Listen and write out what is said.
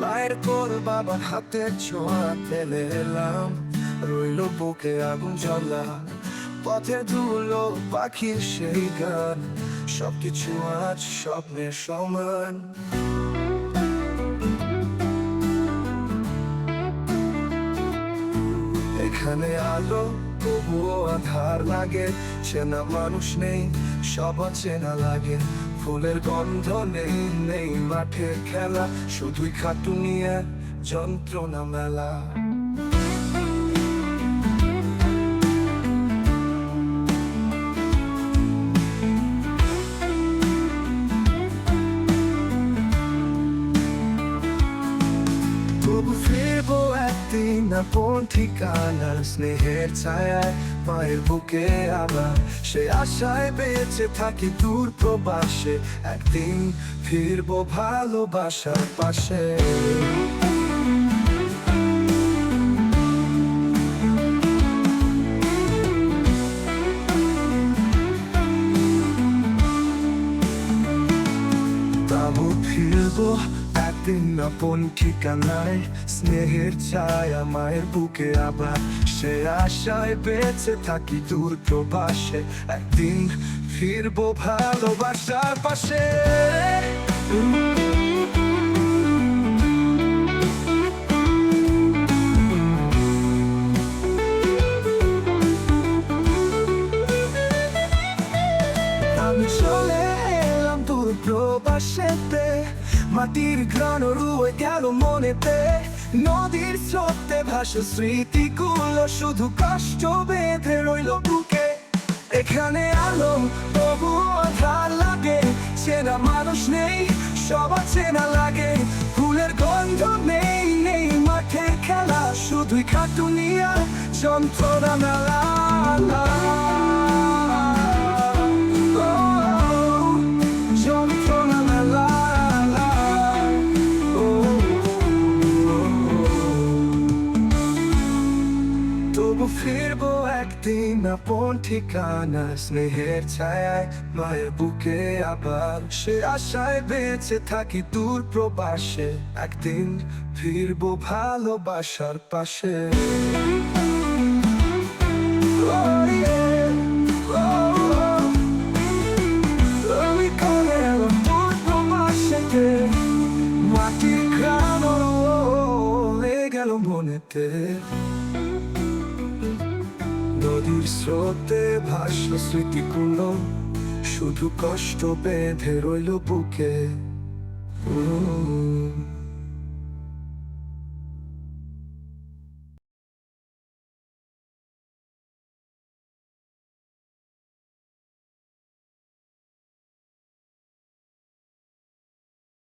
মায়ের কোল বাবার হাতে ছোঁয়া ফেলে এলাম। রইল বুকে আগুন জ্বলা, পথে ধুলো পাখির সেই গান। সবকিছু আজ স্বপ্নের সমান। এখানে আলো, তবুও আধার লাগে, চেনা মানুষ নেই, সব চেনা লাগে। ফুলের গন্ধ নেই নেই মাঠে খেলা। শুধুই খাটুনিয়া যন্ত্রণা মেলা একদিন আপন ঠিকানার স্নেহের ছায়ায়, মায়ের বুকে আবার সে আশায় বেঁচে থাকি দূর প্রবাসে। একদিন ফিরবো ভালোবাসার পাশে। ফিরবো একদিন আপন ঠিকানায়, স্নেহের ছায়া মায়ের বুকে আবার। সে আশায় বেঁচে থাকি দূর প্রবাসে। একদিন ফিরবো ভালোবাসার পাশে। মাটির ঘ্রাণ রুয়ে গেল মনেতে। নদীর স্রোতে ভাসো স্মৃতিগুলো, শুধু কষ্ট বেঁধে রইল বুকে। এখানে আলো, তবু আধার লাগে। চেনা মানুষ নেই সবার চেনা লাগে। ফুলের গন্ধ নেই নেই মাঠে খেলা। শুধুই খাটুনিয়া যন্ত্রণা মেলা। তবু ফিরবো একদিন আপন ঠিকানা, স্নেহের ছায়ায় মায়ের বুকে আবার সে আশায় বেঁচে থাকি দূর প্রবাসে। একদিন ফিরবো ভালোবাসার পাশে। মাটির লেগে গেল মনেতে। নদীর স্রোতে ভাসল স্মৃতিকুণ্ড শুধু কষ্ট বেঁধে রইল বুকে।